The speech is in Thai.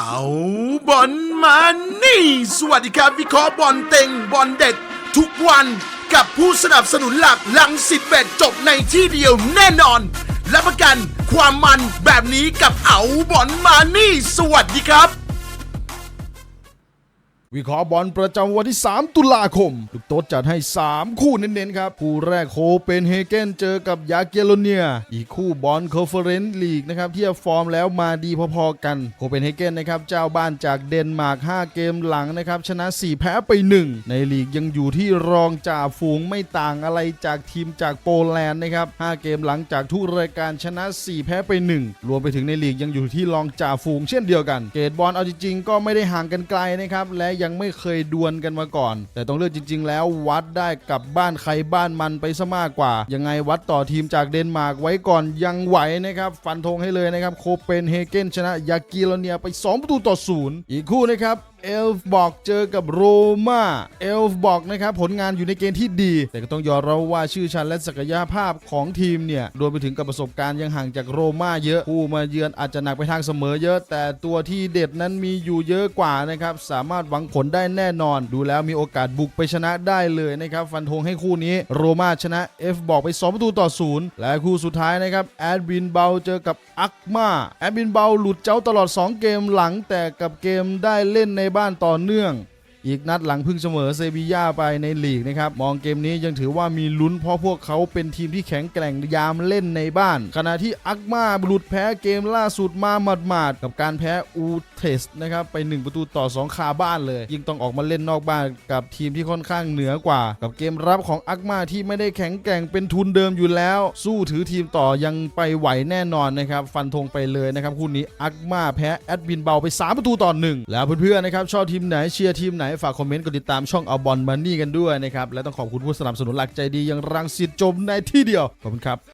เอาบอลมานี่ สวัสดีครับวิเคราะห์บอลเต็งบอลเด็ด ทุกวันกับผู้สนับสนุนหลักลังสิบเบ็ดจบในที่เดียวแน่นอนและประกันความมันแบบนี้กับเอาบอลมานี่ สวัสดีครับ วิเคราะห์บอลประจำวันที่ 3 ตุลาคมลูกโต๊ดจัดให้ 3 คู่เน้นๆครับ คู่แรกโคเปนเฮเกนเจอกับยาเกโลเนีย อีกคู่บอลคอนเฟอเรนซ์ลีกนะครับที่ฟอร์มแล้วมาดีพอๆกัน โคเปนเฮเกนนะครับเจ้าบ้านจากเดนมาร์ก 5 เกมหลังนะครับชนะ 4 แพ้ไป 1 ในลีกยังอยู่ที่รองจ่าฝูงไม่ต่างอะไรจากทีมจากโปแลนด์นะครับ 5 เกมหลังจากทุกรายการชนะ 4 แพ้ไป 1 รวมไปถึงในลีกยังอยู่ที่รองจ่าฝูงเช่นเดียวกัน เกตบอลเอาจริงๆก็ไม่ได้ห่างกันไกลนะครับและยังไม่เคยดวลกันมาก่อน แต่ต้องเลือกจริง ๆ แล้ววัดได้กับบ้านใครบ้านมันไปซะมากกว่า ยังไงวัดต่อทีมจากเดนมาร์กไว้ก่อนยังไหวนะครับฟันธงให้เลยนะครับโคเปนเฮเกนชนะยากิโลเนียไป 2 ประตูต่อศูนย์อีกคู่นะครับเอลฟ์บอกเจอกับโรมาเอลฟ์บอกนะครับผลงานอยู่ในเกณฑ์ที่ดี แต่ก็ต้องยอมรับว่าชื่อชั้นและศักยภาพของทีมเนี่ยรวมไปถึงกับประสบการณ์ยังห่างจากโรมาเยอะผู้มาเยือนอาจจะหนักไปทางเสมอเยอะ แต่ตัวที่เด็ดนั้นมีอยู่เยอะกว่านะครับสามารถหวังผลได้แน่นอน ดูแล้วมีโอกาสบุกไปชนะได้เลยนะครับ ฟันธงให้คู่นี้โรมาชนะเอฟบอกไป 2 ประตูต่อศูนย์และคู่สุดท้ายนะครับแอดบินเบาเจอกับอักมาแอดบินเบาหลุดเจ้าตลอด 2 เกมหลังแต่กับเกมได้เล่นในบ้านต่อเนื่อง อีกนัดหลังพึ่งเสมอเซบีย่าไปในลีกนะครับ มองเกมนี้ยังถือว่ามีลุ้นเพราะพวกเขาเป็นทีมที่แข็งแกร่งยามเล่นในบ้าน ขณะที่อักมาหลุดแพ้เกมล่าสุดมาหมาดๆกับการแพ้อูเทสนะครับไป 1 ประตูต่อ 2 คาบ้านเลย ยิ่งต้องออกมาเล่นนอกบ้านกับทีมที่ค่อนข้างเหนือกว่า กับเกมรับของอักมาที่ไม่ได้แข็งแกร่งเป็นทุนเดิมอยู่แล้ว สู้ถือทีมต่อยังไปไหวแน่นอนนะครับฟันธงไปเลยนะครับคู่นี้อักมาแพ้แอดบินเบาไป 3 ประตูต่อหนึ่งแล้วเพื่อนๆนะครับชอบทีมไหนเชียร์ทีมไหนฝากคอมเมนต์กดติดตามช่องเอาบอลมันนี่กันด้วยนะครับ และต้องขอบคุณผู้สนับสนุนหลักใจดีอย่างรังสิตจมในที่เดียว ขอบคุณครับ